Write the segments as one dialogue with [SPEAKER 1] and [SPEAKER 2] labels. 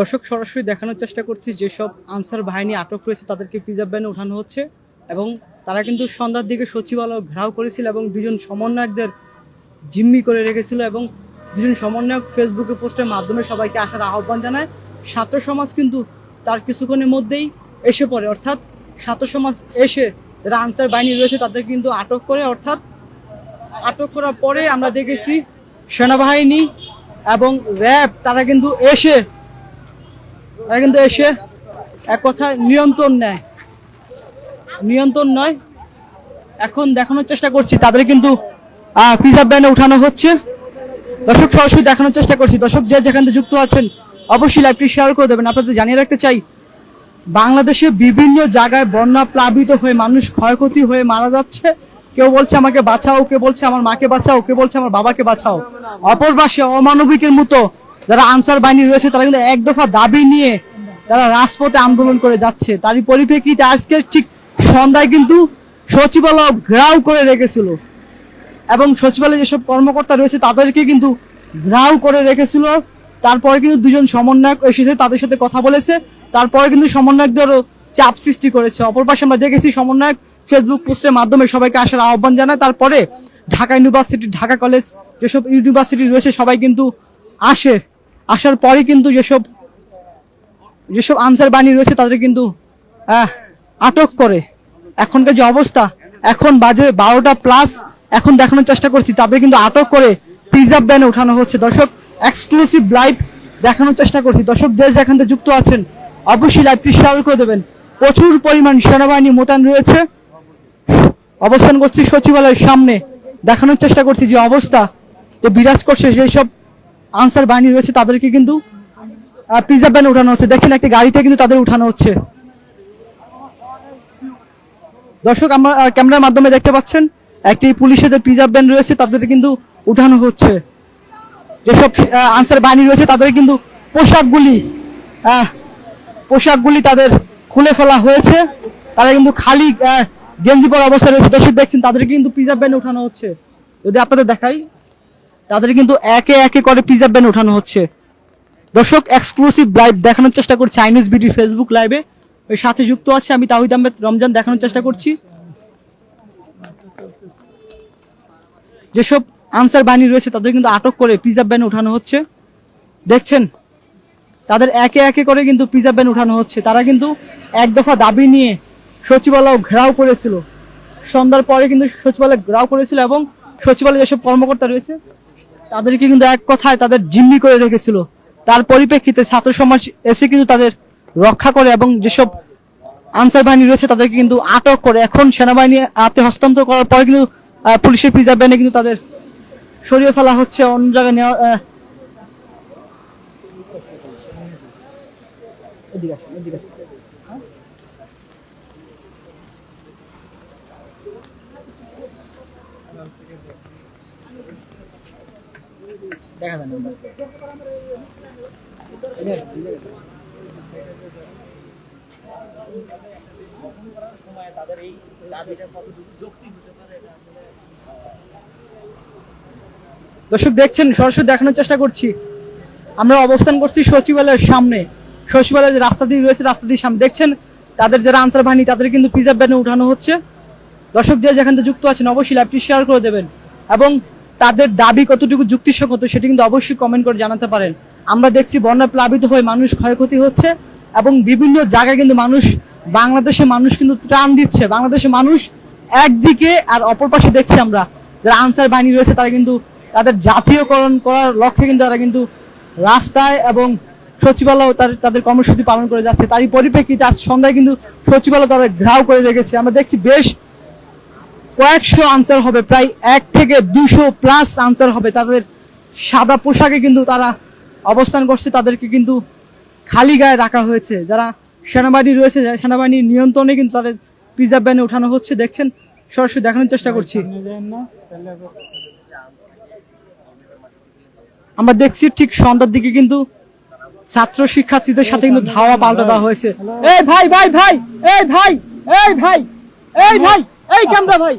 [SPEAKER 1] দর্শক সরাসরি দেখানোর চেষ্টা করছি যেসব আনসার বাহিনী আটক রয়েছে, তাদেরকে প্রিজার্ভ ব্যানে ওঠানো হচ্ছে এবং তারা কিন্তু সন্ধ্যার দিকে সচিবালয় ঘেরাও করেছিল এবং দুজন সমন্বয়কদের জিম্মি করে রেখেছিল এবং দুজন সমন্বয়ক ফেসবুকে পোস্টের মাধ্যমে সবাইকে আসার আহ্বান জানায়। ছাত্র সমাজ কিন্তু তার কিছুক্ষণের মধ্যেই এসে পড়ে, অর্থাৎ ছাত্র সমাজ এসে যারা আনসার বাহিনী রয়েছে তাদের কিন্তু আটক করে, অর্থাৎ আটক করার পরে আমরা দেখেছি সেনাবাহিনী এবং র্যাব তারা কিন্তু এসে তারা কিন্তু এসে এক কথা নিয়ন্ত্রণ নেয়। নিয়ন্ত্রণ নয়, এখন দেখানোর চেষ্টা করছি। তাদের কিন্তু প্রিজার্ভ ব্যানে উঠানো হচ্ছে। দর্শক সরাসরি দেখানোর চেষ্টা করছি। দর্শক যে যেখান থেকে যুক্ত আছেন, অবশ্যই লাইভটি শেয়ার করে দেবেন। আপনাদের জানিয়ে রাখতে চাই, বাংলাদেশে বিভিন্ন জায়গায় বন্যা প্লাবিত হয়ে মানুষ ক্ষয়ক্ষতি হয়ে মারা যাচ্ছে। কেউ বলছে আমাকে বাঁচাও, কেউ বলছে আমার মাকে বাঁচাও, কেউ বলছে আমার বাবাকে বাঁচাও। অপর পাশে অমানবিকের মতো যারা আনসার বাহিনী রয়েছে, তারা কিন্তু এক দফা দাবি নিয়ে তারা রাজপথে আন্দোলন করে যাচ্ছে। তারই পরিপ্রেক্ষিতে আজকে ঠিক সন্ধ্যায় কিন্তু সচিবালয় ঘেরাও করে রেখেছিল। এবং সচিবালয়ে যেসব কর্মকর্তা রয়েছে, তাদেরকে কিন্তু ঘেরাও করে রেখেছিল। তারপরে কিন্তু দুজন সমন্বয়ক এসেছে, তাদের সাথে কথা বলেছে। তারপরে কিন্তু সমন্বয়কদেরও চাপ সৃষ্টি করেছে। অপর পাশে আমরা দেখেছি সমন্বয়ক ফেসবুক পোস্টের মাধ্যমে সবাইকে আসার আহ্বান জানায়। তারপরে ঢাকা ইউনিভার্সিটি ঢাকা কলেজ যেসব ইউনিভার্সিটি রয়েছে, সবাই কিন্তু আসে, আসার পরে কিন্তু যেসব যেসব আনসার বাহিনী রয়েছে তাদের কিন্তু আটক করে। এখনকার যে অবস্থা, এখন বাজে বারোটা প্লাস এখন দেখানোর চেষ্টা করছি, তাদের কিন্তু আটক করে প্রিজার্ভ ব্যানে উঠানো হচ্ছে। দর্শক এক্সক্লুসিভ লাইভ দেখানোর চেষ্টা করছি। দর্শক, যে যেখান থেকে যুক্ত আছেন, অবশ্যই লাইভটি শেয়ার করে দেবেন। প্রচুর পরিমাণ সেনাবাহিনী মোতায়েন রয়েছে। অবস্থান করছি সচিবালয়ের সামনে। দেখানোর চেষ্টা করছি যে অবস্থা, যে বিরাজ করছে সেই সব আনসার বাহিনী রয়েছে তাদেরকে কিন্তু প্রিজার্ভ ব্যানে উঠানো হচ্ছে। দেখছেন একটি গাড়িতে কিন্তু তাদের উঠানো হচ্ছে। দর্শক, আমরা ক্যামেরার মাধ্যমে দেখতে পাচ্ছেন, একটি পুলিশের যে প্রিজার্ভ ব্যান রয়েছে, তাদের কিন্তু উঠানো হচ্ছে। যেসব আনসার বাহিনী রয়েছে, তাদের কিন্তু পোশাকগুলি পোশাকগুলি তাদের খুলে ফেলা হয়েছে। তারা কিন্তু খালি গেঞ্জি পরা অবস্থায় রয়েছে। দর্শক, দেখছেন তাদেরকে কিন্তু প্রিজার্ভ ব্যান উঠানো হচ্ছে। যদি আপনাদের দেখাই তাদের কিন্তু একে একে করে প্রিজার্ভ ব্যান উঠানো হচ্ছে। দর্শক এক্সক্লুসিভ লাইভ দেখানোর চেষ্টা করছি আইনুস বিডি ফেসবুক লাইভে ওই সাথে যুক্ত আছে আমি তাহিদ আহমেদ, রমজান দেখানোর চেষ্টা করছি। যেসব আনসার বাহিনী রয়েছে, তাদের কিন্তু আটক করে প্রিজার্ভ ব্যান উঠানো হচ্ছে। দেখছেন, তাদের একে একে করে কিন্তু প্রিজার্ভ ব্যান উঠানো হচ্ছে। তারা কিন্তু এক দফা দাবি নিয়ে সচিবালয় ঘেরাও করেছিল। সন্ধ্যার পরে কিন্তু সচিবালয় ঘেরাও করেছিল এবং সচিবালয়ে যেসব কর্মকর্তা রয়েছে তাদেরকে কিন্তু এক কথায় তাদের জিম্মি করে রেখেছিল। তার পরিপ্রেক্ষিতে ছাত্র সমাজ এসে কিন্তু তাদের রক্ষা করে এবং যেসব আনসার বাহিনী রয়েছে তাদেরকে কিন্তু আটক করে। এখন সেনাবাহিনী হাতে হস্তান্তর করার পরে কিন্তু পুলিশের প্রিজার্ভ ব্যানে কিন্তু তাদের সরিয়ে ফেলা হচ্ছে। অন্য জায়গায় নেওয়া এদিকে আসুন, এদিকে আসুন। দেখা যায় না। দর্শক, দেখছেন, সরাসরি দেখানোর চেষ্টা করছি। আমরা অবস্থান করছি সচিবালয়ের সামনে। সচিবালয়ের যে রাস্তাটি রয়েছে, রাস্তাটির সামনে। দেখছেন, তাদের যারা আনসার বাহিনী, তাদের কিন্তু প্রিজার্ভ ব্যানে উঠানো হচ্ছে। দর্শক, যে যেখান থেকে যুক্ত আছেন, অবশ্যই লাইভটি শেয়ার করে দেবেন। এবং তাদের দাবি কতটুকু যুক্তিসঙ্গত সেটি কিন্তু অবশ্যই কমেন্ট করে জানাতে পারেন। আমরা দেখছি বন্যা প্লাবিত হয়ে মানুষ ক্ষয়ক্ষতি হচ্ছে এবং বিভিন্ন জায়গায় কিন্তু মানুষ, বাংলাদেশে মানুষ কিন্তু ত্রাণ দিচ্ছে। বাংলাদেশে মানুষ একদিকে আর অপর পাশে দেখছি আমরা। যারা আনসার বাহিনী রয়েছে, তারা কিন্তু তাদের জাতীয়করণ করার লক্ষ্যে কিন্তু তারা কিন্তু রাস্তায় এবং সচিবালয় তার, তাদের কর্মসূচি পালন করে যাচ্ছে। তারই পরিপ্রেক্ষিতে আজ সন্ধ্যায় কিন্তু সচিবালয় তারা ঘেরাও করে রেখেছে। আমরা দেখছি বেশ কয়েকশো আনসার হবে, প্রায় এক থেকে দুশো প্লাস আনসার হবে। তাদের সাদা পোশাকে কিন্তু তারা অবস্থান করছে, তাদেরকে কিন্তু খালি গায়ে রাখা হয়েছে। যারা সেনাবাহিনী রয়েছে সেনাবাহিনীর নিয়ন্ত্রণে কিন্তু তাদের প্রিজার্ভ ব্যানে ওঠানো হচ্ছে। দেখছেন, সরাসরি দেখানোর চেষ্টা করছি। আমরা দেখছি ঠিক সন্ধ্যার দিকে কিন্তু ছাত্র শিক্ষার্থীদের সাথে কিন্তু ধাওয়া পাল্টা দেওয়া হয়েছে। এই ভাই ভাই ভাই, এই ভাই এই ভাই এই ভাই। এই ক্যামেরা ভাই।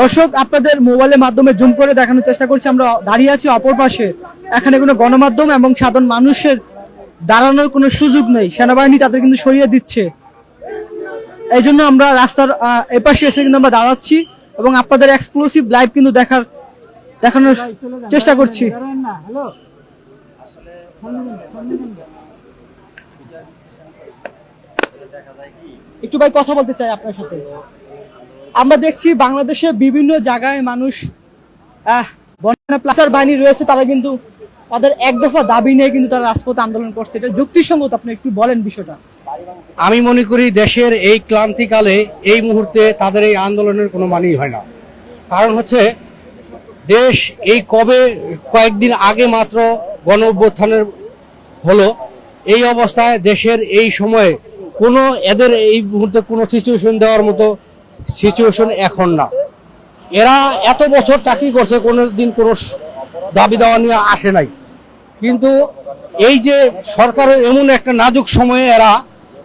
[SPEAKER 1] দর্শক, আপনাদের মোবাইলের মাধ্যমে জুম করে দেখানোর চেষ্টা করছি। আমরা দাঁড়িয়ে আছি অপর পাশে। এখানে কোনো গণমাধ্যম এবং সাধারণ মানুষের দাঁড়ানোর কোনো সুযোগ নেই। সেনাবাহিনী তাদের কিন্তু সরিয়ে দিচ্ছে। এই জন্য আমরা রাস্তার এপাশে এসে কিন্তু আমরা দাঁড়াচ্ছি। এবং আপনাদের এক্সক্লুসিভ লাইভ কিন্তু দেখার, দেখানোর চেষ্টা করছি। একটু ভাই কথা বলতে চাই আপনার সাথে। আমরা দেখছি বাংলাদেশে বিভিন্ন জায়গায় মানুষ প্লাসার বাহিনী রয়েছে, তারা কিন্তু তাদের এক দফা দাবি নিয়ে কিন্তু তারা রাজপথে আন্দোলন করছে। এটা যুক্তিসঙ্গত, আপনি একটু বলেন বিষয়টা।
[SPEAKER 2] আমি মনে করি দেশের এই ক্লান্তিকালে এই মুহূর্তে তাদের এই আন্দোলনের কোনো মানেই হয় না। কারণ হচ্ছে দেশ এই কবে কয়েকদিন আগে মাত্র গণ অভ্যুত্থানের হলো, এই অবস্থায় দেশের এই সময়ে কোনো এদের এই মুহূর্তে কোনো সিচুয়েশন দেওয়ার মতো সিচুয়েশন এখন না। এরা এত বছর চাকরি করছে কোনো দিন কোনো দাবি দেওয়া নিয়ে আসে নাই। কিন্তু এই যে সরকারের এমন একটা নাজুক সময়ে এরা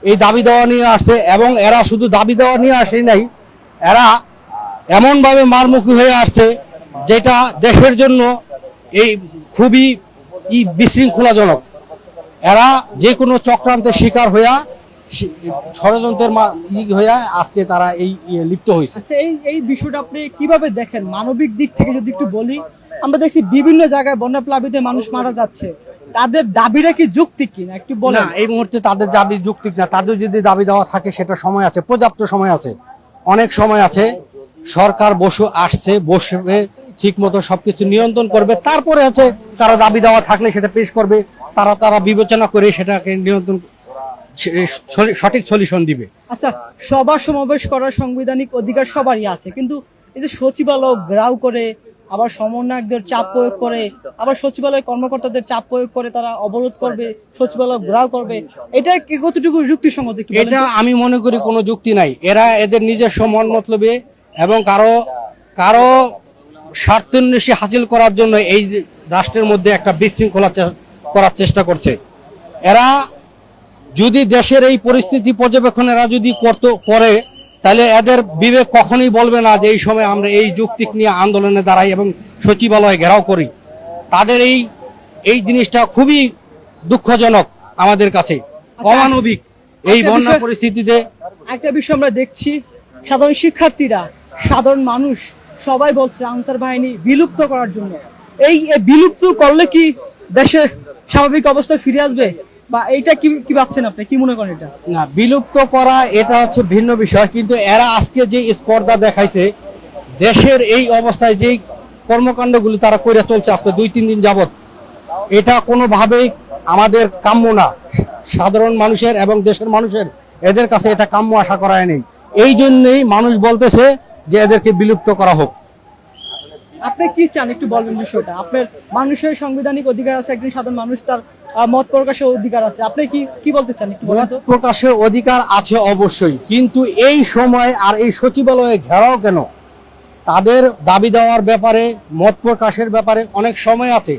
[SPEAKER 2] এই দাবি দেওয়া নিয়ে আসছে এবং এরা শুধু দাবি দেওয়া নিয়ে আসেই নাই, এরা এমনভাবে মারমুখী হয়ে আসছে যেটা দেশের জন্য এই খুবই ই বিশৃঙ্খলাজনক। এরা যে কোনো চক্রান্তের শিকার হইয়া ষড়যন্ত্রের হইয়া আজকে তারা এই ইয়ে লিপ্ত হয়েছে
[SPEAKER 1] আচ্ছা এই এই বিষয়টা আপনি কীভাবে দেখেন? মানবিক দিক থেকে যদি একটু বলি, আমরা দেখছি বিভিন্ন জায়গায় বন্যা প্লাবিত মানুষ মারা যাচ্ছে। তাদের দাবিটা কি যুক্তি কিনা একটু
[SPEAKER 2] না
[SPEAKER 1] বলেন
[SPEAKER 2] এই মুহূর্তে তাদের দাবি যুক্তিক না তাদের যদি দাবি দেওয়া থাকে সেটা সময় আছে পর্যাপ্ত সময় আছে অনেক সময় আছে। সরকার বসে আসছে বসবে ঠিক মতো সবকিছু নিয়ন্ত্রণ করবে তারপরে আছে কারও দাবি দেওয়া থাকলে সেটা পেশ করবে তারা তারা বিবেচনা করে সেটাকে নিয়ন্ত্রণ সঠিক সলিউশন দিবে।
[SPEAKER 1] আচ্ছা সভা সমাবেশ করার সাংবিধানিক অধিকার সবারই আছে কিন্তু এই যে সচিবালয় গ্রাউ করে আবার সমন্বয়কদের চাপ প্রয়োগ করে আবার সচিবালয় কর্মকর্তাদের চাপ প্রয়োগ করে তারা অবরোধ করবে সচিবালয় গ্রাউ করবে। এটা কতটুকু যুক্তিসঙ্গত
[SPEAKER 2] এটা আমি মনে করি কোনো যুক্তি নাই। এরা এদের নিজস্ব মন মতলবে এবং কারও কারও স্বার্থন্বেষী হাসিল করার জন্য এই রাষ্ট্রের মধ্যে একটা বিশৃঙ্খলা করার চেষ্টা করছে। এরা যদি দেশের এই পরিস্থিতি পর্যবেক্ষণ এরা যদি করতো করে তাহলে এদের বিবেক কখনোই বলবে না যে এই সময় আমরা এই যুক্তিক নিয়ে আন্দোলনে দাঁড়াই এবং সচিবালয় ঘেরাও করি। তাদের এই এই জিনিসটা খুবই দুঃখজনক আমাদের কাছে। অমানবিক এই
[SPEAKER 1] একটা
[SPEAKER 2] বন্যা পরিস্থিতিতে।
[SPEAKER 1] একটা বিষয় আমরা দেখছি সাধারণ শিক্ষার্থীরা সাধারণ মানুষ সবাই বলছে আনসার বাহিনী বিলুপ্ত করার জন্য। এই বিলুপ্ত করলে কি দেশের স্বাভাবিক অবস্থায় ফিরে আসবে? বা এইটা কি কি ভাবছেন আপনি? কি মনে করেন এটা?
[SPEAKER 2] না, বিলুপ্ত করা এটা হচ্ছে ভিন্ন বিষয়, কিন্তু এরা আজকে যে স্পর্ধা দেখাইছে, দেশের এই অবস্থায় যেই কর্মকাণ্ডগুলি তারা করে চলছে আজকে দুই, তিন দিন যাবত এটা কোনোভাবেই আমাদের কাম্য না। সাধারণ মানুষের এবং দেশের মানুষের, এদের কাছে এটা কাম্য আশা করা নেই। এই জন্যই মানুষ বলতেছে যে এদেরকে বিলুপ্ত করা হোক।
[SPEAKER 1] আপনি কি চান? একটু বলবেন বিষয়টা। আপনার মানুষের সাংবিধানিক অধিকার আছে একজন সাধারণ মানুষ তার মত প্রকাশের অধিকার আছে। আপনি কি কি বলতে চান একটু
[SPEAKER 2] মত প্রকাশের অধিকার আছে অবশ্যই কিন্তু এই সময় আর এই সচিবালয়ে ঘেরাও কেন? তাদের দাবি দেওয়ার ব্যাপারে মত প্রকাশের ব্যাপারে অনেক সময় আছে।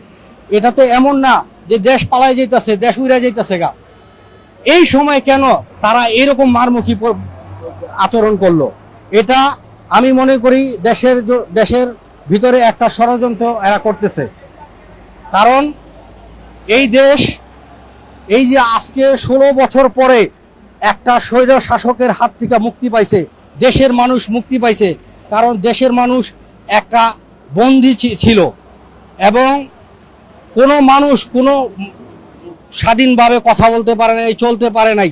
[SPEAKER 2] এটা তো এমন না যে দেশ পালাই যাইতেছে দেশ উড়ে যাইতেছে গা। এই সময় কেন তারা এরকম মারমুখী আচরণ করল? এটা আমি মনে করি দেশের দেশের ভিতরে একটা ষড়যন্ত্র এরা করতেছে। কারণ এই দেশ, এই যে আজকে ষোলো বছর পরে একটা স্বৈর শাসকের হাত থেকে মুক্তি পাইছে, দেশের মানুষ মুক্তি পাইছে, কারণ দেশের মানুষ একটা বন্দি ছিল এবং কোনো মানুষ কোনো স্বাধীনভাবে কথা বলতে পারে নাই, চলতে পারে নাই।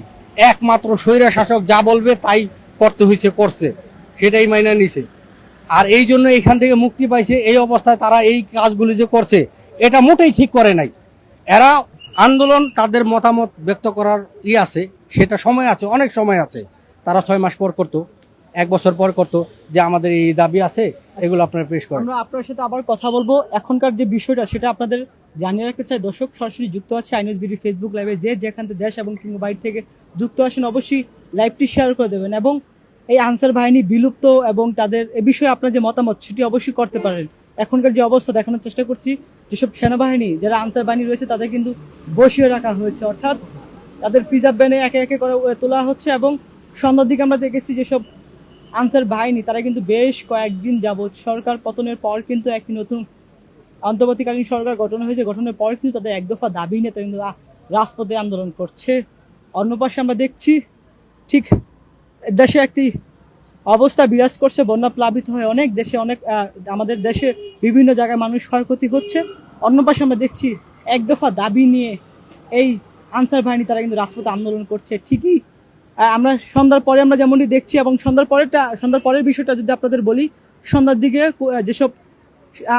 [SPEAKER 2] একমাত্র স্বৈর শাসক যা বলবে তাই করতে হয়েছে করছে। সেটাই মাইনা নিছে। আর এই জন্য এখান থেকে মুক্তি পাইছে, এই অবস্থায় তারা এই কাজগুলি যে করছে, এটা মোটেই ঠিক করে নাই। এরা আন্দোলন তাদের মতামত ব্যক্ত করার ই আছে, সেটা সময় আছে, অনেক সময় আছে। তারা ছয় মাস পর করতো, এক বছর পর করতো, যে আমাদের এই দাবি আছে, এগুলো আপনারা পেশ করেন।
[SPEAKER 1] আপনার সাথে আবার কথা বলব। এখনকার যে বিষয়টা, সেটা আপনাদের জানিয়ে রাখতে চাই। দর্শক, সরাসরি যুক্ত আছে আইনস বিডি ফেসবুক লাইভে। যে যেখান থেকে দেশ এবং কিংবা বাইরে থেকে যুক্ত আসেন অবশ্যই লাইভটি শেয়ার করে দেবেন এবং এই আনসার বাহিনী বিলুপ্ত এবং তাদের এ বিষয়ে আপনার যে মতামত, সেটি অবশ্যই করতে পারেন। এখনকার যে অবস্থা দেখানোর চেষ্টা করছি, যেসব সেনাবাহিনী, যারা আনসার বাহিনী রয়েছে, তাদের কিন্তু বসিয়ে রাখা হয়েছে। অর্থাৎ তাদের প্রিজার্ভ ব্যানে একে একে করে তোলা হচ্ছে এবং সন্ধ্যার দিকে আমরা দেখেছি যেসব আনসার বাহিনী, তারা কিন্তু বেশ কয়েকদিন যাবৎ সরকার পতনের পর কিন্তু একটি নতুন অন্তর্বর্তীকালীন সরকার গঠন হয়েছে। গঠনের পর কিন্তু তাদের এক দফা দাবি নিয়ে তারা কিন্তু রাজপথে আন্দোলন করছে। অন্য পাশে আমরা দেখছি, ঠিক দেশে একটি অবস্থা বিরাজ করছে, বন্যা প্লাবিত হয়ে অনেক দেশে অনেক আমাদের দেশে বিভিন্ন জায়গায় মানুষ ক্ষয়ক্ষতি হচ্ছে। অন্য পাশে আমরা দেখছি এক দফা দাবি নিয়ে এই আনসার বাহিনী তারা কিন্তু রাজপথে আন্দোলন করছে। ঠিকই আমরা সন্ধ্যার পরে আমরা যেমনটি দেখছি এবং সন্ধ্যার পরেরটা, সন্ধ্যার পরের বিষয়টা যদি আপনাদের বলি, সন্ধ্যার দিকে যেসব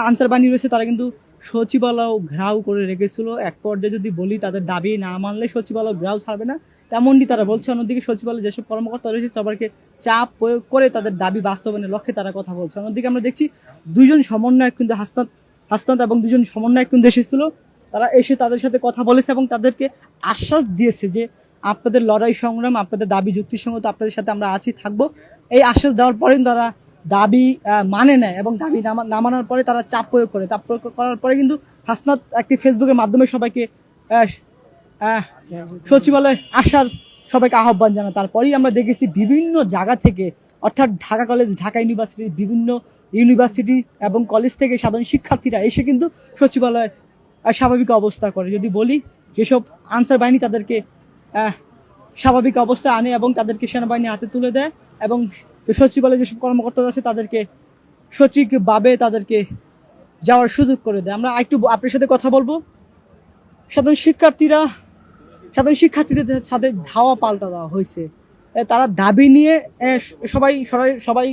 [SPEAKER 1] আনসার বাহিনী রয়েছে তারা কিন্তু সচিবালয় ঘেরাও করে রেখেছিল। এক পর্যায়ে যদি বলি, তাদের দাবি না মানলে সচিবালয় ঘেরাও ছাড়বে না। তেমনটি তারা বলছে। অন্যদিকে সচিবালয় যেসব কর্মকর্তা রয়েছে সবাইকে চাপ প্রয়োগ করে তাদের দাবি বাস্তবায়নের লক্ষ্যে তারা কথা বলছে। অন্যদিকে আমরা দেখছি দুজন সমন্বয়ক কিন্তু হাসনাত হাসনাত এবং দুজন সমন্বয়ক কিন্তু এসেছিল। তারা এসে তাদের সাথে কথা বলেছে এবং তাদেরকে আশ্বাস দিয়েছে যে, আপনাদের লড়াই সংগ্রাম, আপনাদের দাবি যুক্তিসঙ্গত, আপনাদের সাথে আমরা আছি, থাকব। এই আশ্বাস দেওয়ার পরে তারা দাবি মানে নেয় এবং দাবি না মানার পরে তারা চাপ প্রয়োগ করে। চাপ প্রয়োগ করার পরে কিন্তু হাসনাত একটি ফেসবুকের মাধ্যমে সবাইকে সচিবালয়ে আসার সবাইকে আহ্বান জানা তারপরেই আমরা দেখেছি বিভিন্ন জায়গা থেকে, অর্থাৎ ঢাকা কলেজ, ঢাকা ইউনিভার্সিটির বিভিন্ন ইউনিভার্সিটি এবং কলেজ থেকে সাধারণ শিক্ষার্থীরা এসে কিন্তু সচিবালয়ে স্বাভাবিক অবস্থা করে। যদি বলি, যেসব আনসার বাহিনী তাদেরকে স্বাভাবিক অবস্থা আনে এবং তাদেরকে সেনাবাহিনী হাতে তুলে দেয় এবং সচিবালয়ে যেসব কর্মকর্তা আছে, তাদেরকে সঠিকভাবে তাদেরকে যাওয়ার সুযোগ করে দেয়। আমরা একটু আপনার সাথে কথা বলব। সাধারণ শিক্ষার্থীরা, সাধারণ শিক্ষার্থীদের সাথে ধাওয়া পাল্টা দেওয়া হয়েছে। তারা দাবি নিয়ে সবাই সবাই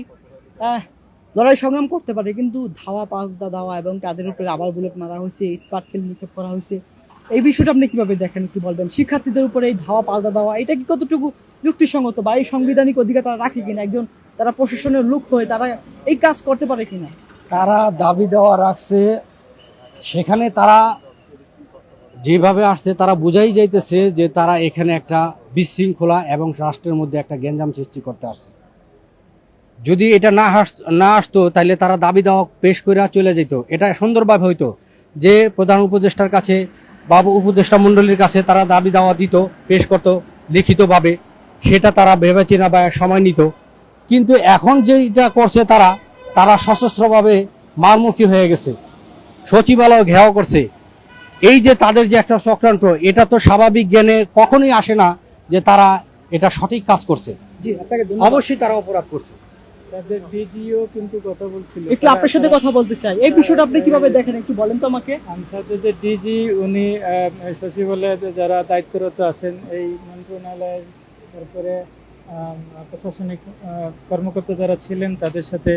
[SPEAKER 1] লড়াই সংগ্রাম করতে পারে, কিন্তু ধাওয়া পাল্টা দেওয়া এবং তাদের উপরে আবার বুলেট মারা হয়েছে, ইট পাটকেল নিক্ষেপ করা হয়েছে। এই বিষয়টা আপনি কীভাবে দেখেন কি বলবেন? শিক্ষার্থীদের উপরে এই ধাওয়া পাল্টা দেওয়া, এটা কি কতটুকু যুক্তিসঙ্গত বা এই সাংবিধানিক অধিকার তারা রাখে কিনা, একজন তারা প্রশাসনের লোক হয়ে তারা এই কাজ করতে পারে কিনা?
[SPEAKER 2] তারা দাবি দেওয়া রাখছে, সেখানে তারা যেভাবে আসছে তারা বুঝাই যাইতেছে যে তারা এখানে একটা বিশৃঙ্খলা এবং রাষ্ট্রের মধ্যে একটা গ্যাঞ্জাম সৃষ্টি করতে আসছে। যদি এটা না না আসতো তাহলে তারা দাবি দেওয়া পেশ করে চলে যেত এটা সুন্দরভাবে হইতো যে প্রধান উপদেষ্টার কাছে বা উপদেষ্টা মণ্ডলীর কাছে তারা দাবি দেওয়া দিত, পেশ করত, লিখিতভাবে। সেটা তারা ভেবেচিনা বা সময় নিত। কিন্তু এখন যেটা করছে তারা তারা সশস্ত্রভাবে মারমুখী হয়ে গেছে। সচিবালয় ঘেরাও করছে। এই যে তাদের যে একটা চক্রান্ত এটা তো স্বাভাবিক জ্ঞানে কখনোই আসে না যে তারা এটা সঠিক কাজ করছে।
[SPEAKER 1] জি আপনাকে
[SPEAKER 2] অবশ্যই তারা অপরাধ করছে।
[SPEAKER 3] তাদের ডিজিও কিন্তু কথা বলছিল।
[SPEAKER 1] একটু আপনার সাথে কথা বলতে চাই। এই বিষয়টা আপনি কীভাবে দেখেন? একটু বলেন তো আমাকে।
[SPEAKER 3] যে ডিজি উনি সচিবালয়ে যারা দায়িত্বরত আছেন এই মন্ত্রণালয়ের তারপরে প্রশাসনিক কর্মকর্তা যারা ছিলেন তাদের সাথে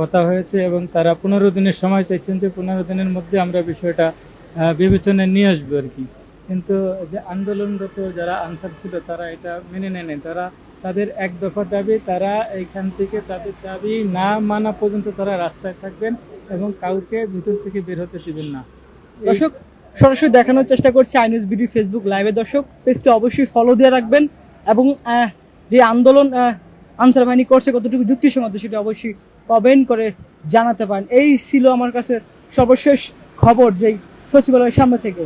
[SPEAKER 3] কথা হয়েছে এবং তারা পনেরো দিনের সময় চাইছেন যে পনেরো দিনের মধ্যে আমরা বিষয়টা বিবেচনায় নিয়ে আসব আর কি। কিন্তু যে আন্দোলনরত যারা আনসার ছিল তারা এটা মেনে নেয়নি তারা তাদের এক দফা দাবি, তারা এইখান থেকে তাদের দাবি না মানা পর্যন্ত তারা রাস্তায় থাকবেন এবং কাউকে ভিতর থেকে বের হতে দেবেন না।
[SPEAKER 1] দর্শক, সরাসরি দেখানোর চেষ্টা করছি আই নিউজ বিডি ফেসবুক লাইভে। দর্শক, পেজটি অবশ্যই ফলো দিয়ে রাখবেন। এবং যে আন্দোলন আনসার বাহিনী করছে, কতটুকু যুক্তিসঙ্গত সেটা অবশ্যই কমেন্ট করে জানাতে পারেন। এই ছিল আমার কাছে সর্বশেষ খবর, যেই সচিবালয়ের সামনে থেকে।